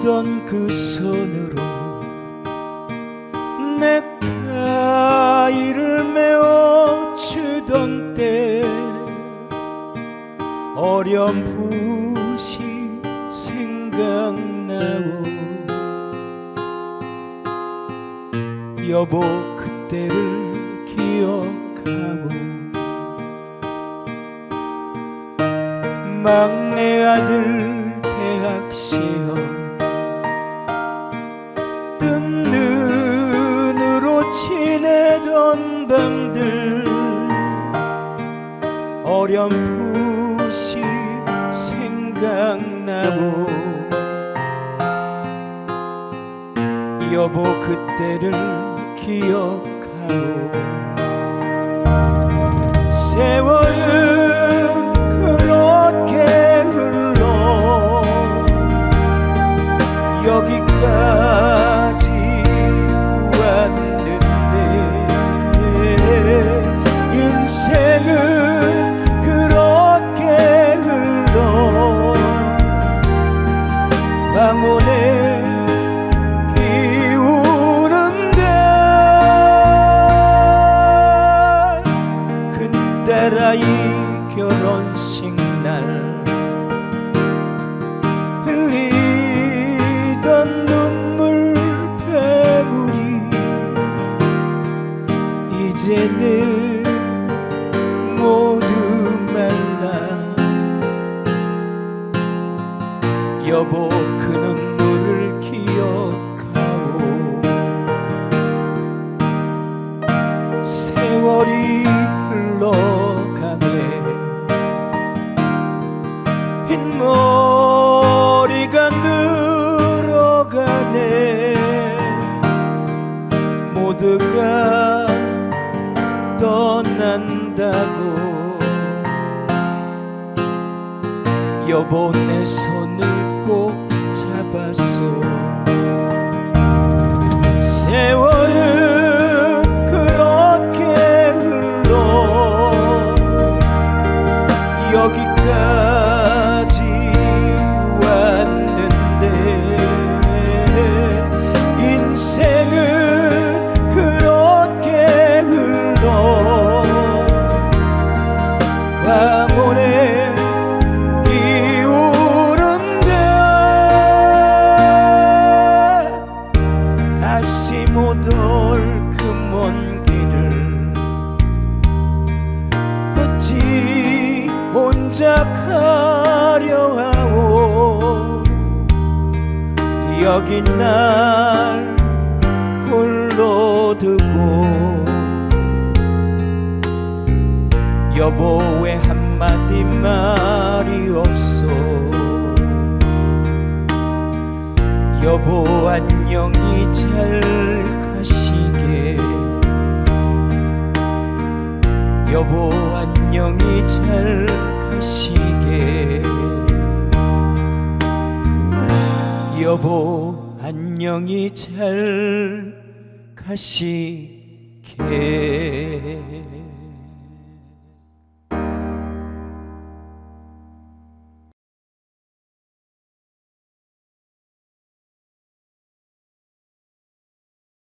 묻던 그 손으로 넥타이를 메어 추던 때 어렴풋이 생각나오. 여보 그때를 기억하고 막내 아들 대학 시험 뜬 눈으로 지내던 밤들 어렴풋이 생각나고 여보 그때를 기억하고 여기까지 왔는데 인생은 그렇게 흘러 황혼에 기우는데 큰딸아이 결혼식 날 여보 그 눈물을 기억하고 세월이 흘러가네. 흰머리가 늘어가네. 모두가 떠난다고 여보 내 손을 꼭 잡았어 세월 가려 하오. 여긴 날 홀로 두고 여보 왜 한마디 말이 없어 여보 안녕히 잘 가시게. 여보 안녕히 잘 여보 안녕히 잘 가시게